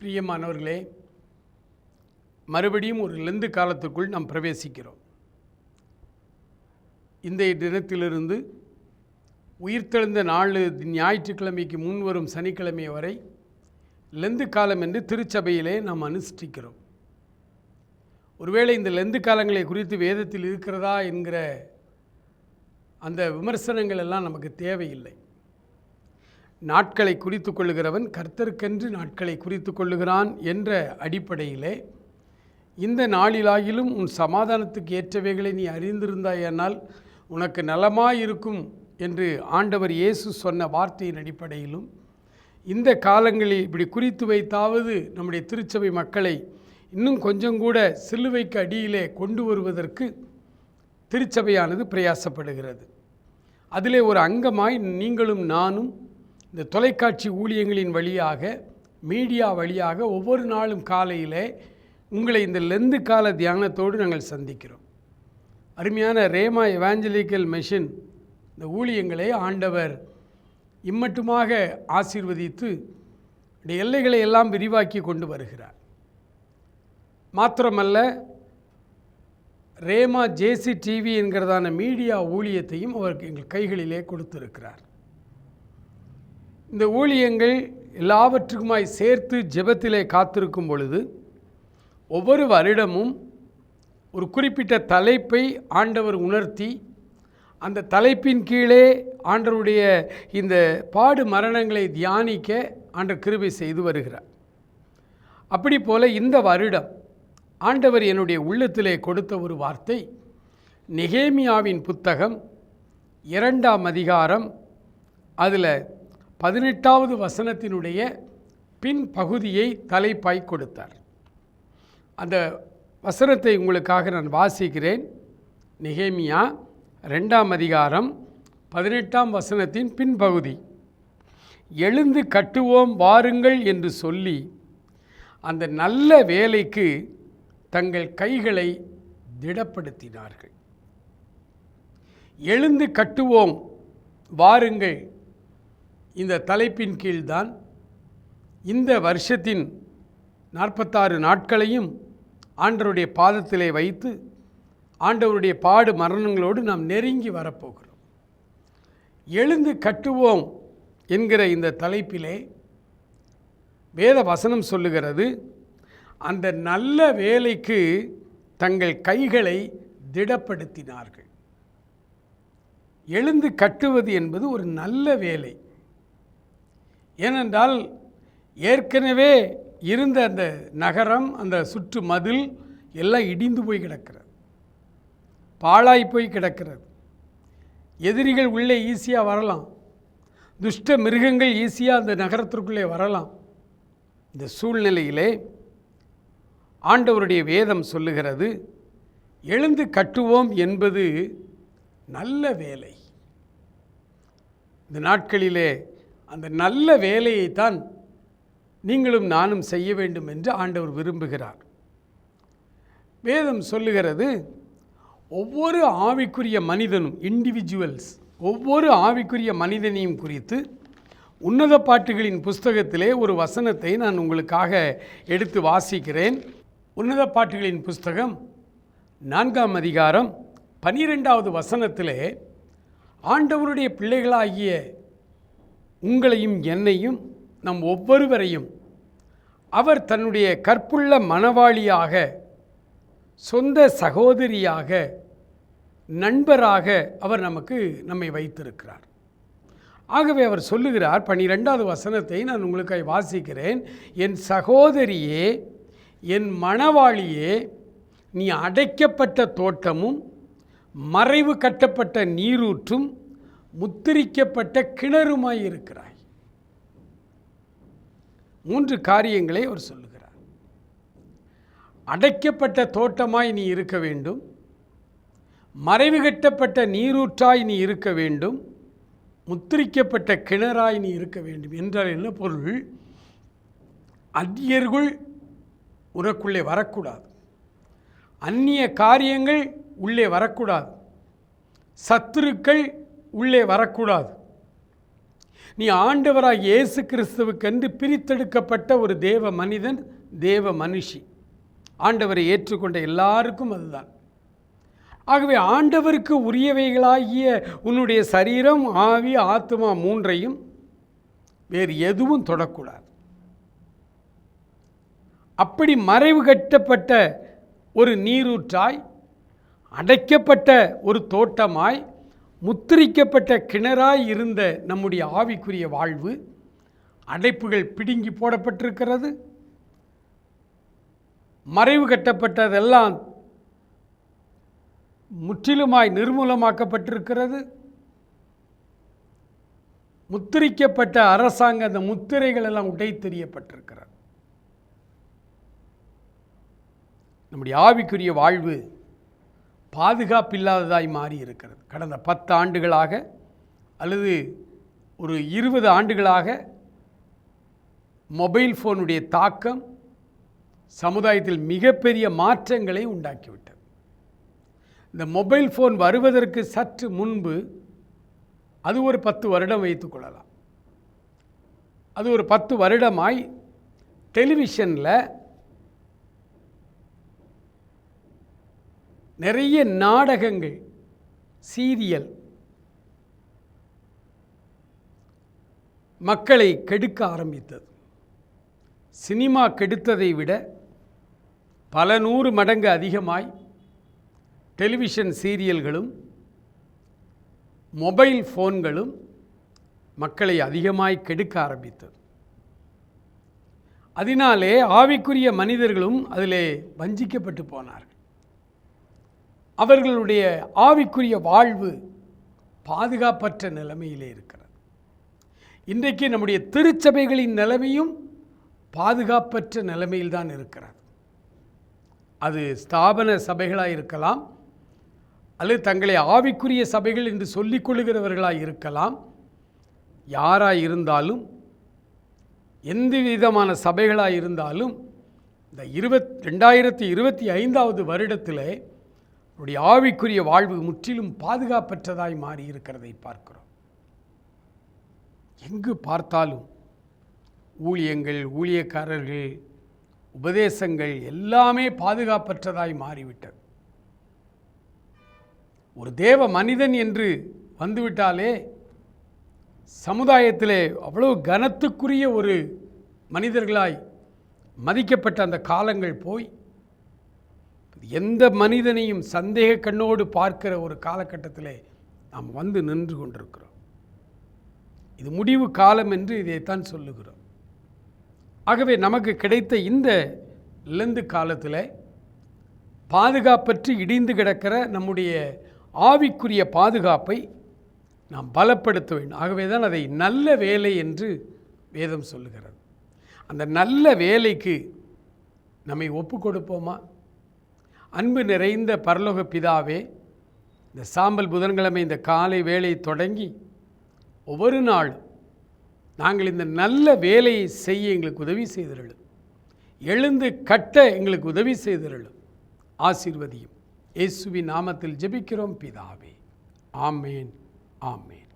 பிரியமானவர்களே மறுபடியும் ஒரு லெந்து காலத்துக்குள் நாம் பிரவேசிக்கிறோம். இந்த தினத்திலிருந்து உயிர்த்தெழுந்த நாள் ஞாயிற்றுக்கிழமைக்கு முன் வரும் சனிக்கிழமை வரை லெந்து காலம் என்று திருச்சபையிலே நாம் அனுஷ்டிக்கிறோம். ஒருவேளை இந்த லெந்து காலங்களை குறித்து வேதத்தில் இருக்கிறதா என்கிற அந்த விமர்சனங்கள் எல்லாம் நமக்கு தேவையில்லை. நாட்களை குறித்து கொள்ளுகிறவன் கர்த்தருக்கென்று நாட்களை குறித்து கொள்ளுகிறான் என்ற அடிப்படையிலே இந்த நாளிலாகிலும் உன் சமாதானத்துக்கு ஏற்றவைகளை நீ அறிந்திருந்தாயானால் உனக்கு நலமாயிருக்கும் என்று ஆண்டவர் இயேசு சொன்ன வார்த்தையின் அடிப்படையிலும் இந்த காலங்களில் இப்படி குறித்து வைத்தாவது நம்முடைய திருச்சபை மக்களை இன்னும் கொஞ்சம் கூட சிலுவைக்கு அடியிலே கொண்டு வருவதற்கு திருச்சபையானது பிரயாசப்படுகிறது. அதிலே ஒரு அங்கமாய் நீங்களும் நானும் இந்த தொலைக்காட்சி ஊழியங்களின் வழியாக மீடியா வழியாக ஒவ்வொரு நாளும் காலையிலே உங்களை இந்த லெந்து கால தியானத்தோடு நாங்கள் சந்திக்கிறோம். அருமையான ரேமா எவாஞ்சலிக்கல் மெஷின் இந்த ஊழியங்களை ஆண்டவர். இம்மட்டுமாக ஆசீர்வதித்து இந்த எல்லைகளை எல்லாம் விரிவாக்கி கொண்டு வருகிறார். மாத்திரமல்ல ரேமா ஜேசி டிவி என்கிறதான மீடியா ஊழியத்தையும் அவருக்கு எங்கள் கைகளிலே கொடுத்திருக்கிறார். இந்த ஊழியங்கள் எல்லாவற்றுக்குமாய் சேர்த்து ஜெபத்திலே காத்திருக்கும் பொழுது ஒவ்வொரு வருடமும் ஒரு குறிப்பிட்ட தலைப்பை ஆண்டவர் உணர்த்தி அந்த தலைப்பின் கீழே ஆண்டவருடைய இந்த பாடு மரணங்களை தியானிக்க ஆண்டர் கிருபை செய்து வருகிறார். அப்படி போல இந்த வருடம் ஆண்டவர் என்னுடைய உள்ளத்திலே கொடுத்த ஒரு வார்த்தை நிகேமியாவின் புத்தகம் இரண்டாம் அதிகாரம் அதில் பதினெட்டாவது வசனத்தினுடைய பின் பகுதியை தலைப்பாய் கொடுத்தார். அந்த வசனத்தை உங்களுக்காக நான் வாசிக்கிறேன். நிகேமியா ரெண்டாம் அதிகாரம் பதினெட்டாம் வசனத்தின் பின்பகுதி. எழுந்து கட்டுவோம் வாருங்கள் என்று சொல்லி அந்த நல்ல வேலைக்கு தங்கள் கைகளை திடப்படுத்தினார்கள். எழுந்து கட்டுவோம் வாருங்கள். இந்த தலைப்பின் கீழ்தான் இந்த வருஷத்தின் நாற்பத்தாறு நாட்களையும் ஆண்டவருடைய பாதத்திலே வைத்து ஆண்டவருடைய பாடு மரணங்களோடு நாம் நெருங்கி வரப்போகிறோம். எழுந்து கட்டுவோம் என்கிற இந்த தலைப்பிலே வேத வசனம் சொல்லுகிறது அந்த நல்ல வேலைக்கு தங்கள் கைகளை திடப்படுத்தினார்கள். எழுந்து கட்டுவது என்பது ஒரு நல்ல வேலை. ஏனென்றால் ஏற்கனவே இருந்த அந்த நகரம் அந்த சுற்று மதில் எல்லாம் இடிந்து போய் கிடக்கிறது. பாழாய் போய் கிடக்கிறது. எதிரிகள் உள்ளே ஈஸியாக வரலாம். துஷ்ட மிருகங்கள் ஈஸியாக அந்த நகரத்திற்குள்ளே வரலாம். இந்த சூழ்நிலையிலே ஆண்டவருடைய வேதம் சொல்லுகிறது எழுந்து கட்டுவோம் என்பது நல்ல வேலை. இந்த நாட்களிலே அந்த நல்ல வேலையைத்தான் நீங்களும் நானும் செய்ய வேண்டும் என்று ஆண்டவர் விரும்புகிறார். வேதம் சொல்லுகிறது ஒவ்வொரு ஆவிக்குரிய மனிதனும் இண்டிவிஜுவல்ஸ் ஒவ்வொரு ஆவிக்குரிய மனிதனையும் குறித்து உன்னத பாட்டுகளின் புஸ்தகத்திலே ஒரு வசனத்தை நான் உங்களுக்காக எடுத்து வாசிக்கிறேன். உன்னத பாட்டுகளின் புஸ்தகம் நான்காம் அதிகாரம் பனிரெண்டாவது வசனத்திலே ஆண்டவருடைய பிள்ளைகளாகிய உங்களையும் என்னையும் நம் ஒவ்வொருவரையும் அவர் தன்னுடைய கற்புள்ள மனவாளியாக சொந்த சகோதரியாக நண்பராக அவர் நமக்கு நம்மை வைத்திருக்கிறார். ஆகவே அவர் சொல்லுகிறார் பனிரெண்டாவது வசனத்தை நான் உங்களுக்காக வாசிக்கிறேன். என் சகோதரியே என் மணவாளியே நீ அடைக்கப்பட்ட தோட்டமும் மறைவு கட்டப்பட்ட நீரூற்றும் முத்திரிக்கப்பட்ட கிணறுமாய் இருக்கிறாய். மூன்று காரியங்களை அவர் சொல்லுகிறார். அடைக்கப்பட்ட தோட்டமாய் நீ இருக்க வேண்டும். மறைவு கட்டப்பட்ட நீரூற்றாய் நீ இருக்க வேண்டும். முத்திரிக்கப்பட்ட கிணறாய் நீ இருக்க வேண்டும் என்றால் என்ன பொருள்? அந்நியர்கள் உனக்குள்ளே வரக்கூடாது. அந்நிய காரியங்கள் உள்ளே வரக்கூடாது. சத்துருக்கள் உள்ளே வரக்கூடாது. நீ ஆண்டவராக இயேசு கிறிஸ்துவுக்கென்று பிரித்தெடுக்கப்பட்ட ஒரு தேவ மனிதன் தேவ மனுஷி. ஆண்டவரை ஏற்றுக்கொண்ட எல்லாருக்கும் அதுதான். ஆகவே ஆண்டவருக்கு உரியவைகளாகிய உன்னுடைய சரீரம் ஆவி ஆத்மா மூன்றையும் வேறு எதுவும் தொடக்கூடாது. அப்படி மறைவு கட்டப்பட்ட ஒரு நீரூற்றாய் அடைக்கப்பட்ட ஒரு தோட்டமாய் முத்திரிக்கப்பட்ட கிணறாய் இருந்த நம்முடைய ஆவிக்குரிய வாழ்வு அடைப்புகள் பிடுங்கி போடப்பட்டிருக்கிறது. மறைவு கட்டப்பட்டதெல்லாம் முற்றிலுமாய் நிர்மூலமாக்கப்பட்டிருக்கிறது. முத்திரிக்கப்பட்ட அரசாங்க அந்த முத்திரைகள் எல்லாம் உடை தெரியப்பட்டிருக்கிறது. நம்முடைய ஆவிக்குரிய வாழ்வு பாதுகாப்பில்லாததாய் மாறி இருக்கிறது கடந்த பத்து ஆண்டுகளாக அல்லது ஒரு இருபது ஆண்டுகளாக மொபைல் ஃபோனுடைய தாக்கம் சமுதாயத்தில் மிகப்பெரிய மாற்றங்களை உண்டாக்கிவிட்டது. இந்த மொபைல் ஃபோன் வருவதற்கு சற்று முன்பு அது ஒரு பத்து வருடம் வைத்துக்கொள்ளலாம் அது ஒரு பத்து வருடமாய் டெலிவிஷனில் நிறைய நாடகங்கள் சீரியல். மக்களை கெடுக்க ஆரம்பித்தது. சினிமா கெடுத்ததை விட பல நூறு மடங்கு அதிகமாய் டெலிவிஷன் சீரியல்களும் மொபைல் ஃபோன்களும் மக்களை அதிகமாய் கெடுக்க ஆரம்பித்தது. அதனாலே ஆவிக்குரிய மனிதர்களும் அதிலே வஞ்சிக்கப்பட்டு போனார்கள். அவர்களுடைய ஆவிக்குரிய வாழ்வு பாதுகாப்பற்ற நிலைமையிலே இருக்கிறது. இன்றைக்கு நம்முடைய திருச்சபைகளின் நிலைமையும் பாதுகாப்பற்ற நிலைமையில்தான் இருக்கிறது. அது ஸ்தாபன சபைகளாக இருக்கலாம் அல்லது தங்களை ஆவிக்குரிய சபைகள் என்று சொல்லிக் கொள்கிறவர்களாக இருக்கலாம். யாராக இருந்தாலும் எந்த விதமான சபைகளாக இருந்தாலும் இந்த இருபத் ரெண்டாயிரத்தி இருபத்தி ஐந்தாவது வருடத்தில் அவருடைய ஆவிக்குரிய வாழ்வு முற்றிலும் பாதுகாப்பற்றதாய் மாறி இருக்கிறதை பார்க்கிறோம். எங்கு பார்த்தாலும் ஊழியங்கள் ஊழியக்காரர்கள் உபதேசங்கள் எல்லாமே பாதுகாப்பற்றதாய் மாறிவிட்டது. ஒரு தேவ மனிதன் என்று வந்துவிட்டாலே சமுதாயத்திலே அவ்வளோ கனத்துக்குரிய ஒரு மனிதர்களாய் மதிக்கப்பட்ட அந்த காலங்கள் போய் எந்த மனிதனையும் சந்தேக கண்ணோடு பார்க்கிற ஒரு காலகட்டத்திலே நாம் வந்து நின்று கொண்டிருக்கிறோம். இது முடிவு காலம் என்று இதைத்தான் சொல்லுகிறோம். ஆகவே நமக்கு கிடைத்த இந்த லெந்து காலத்தில் பாதுகாப்பற்று இடிந்து கிடக்கிற நம்முடைய ஆவிக்குரிய பாதுகாப்பை நாம் பலப்படுத்த வேண்டும். ஆகவே தான் அதை நல்ல வேலை என்று வேதம் சொல்லுகிறது. அந்த நல்ல வேலைக்கு நம்மை ஒப்பு கொடுப்போமா? அன்பு நிறைந்த பரலோக பிதாவே இந்த சாம்பல் புதன்கிழமை இந்த காலை வேலை தொடங்கி ஒவ்வொரு நாளும் நாங்கள் இந்த நல்ல வேலையை செய்ய எங்களுக்கு உதவி செய்திருளும். எழுந்து கட்ட எங்களுக்கு உதவி செய்திருளும். ஆசீர்வதியும். இயேசுவின் நாமத்தில் ஜெபிக்கிறோம் பிதாவே. ஆமேன். ஆமேன்.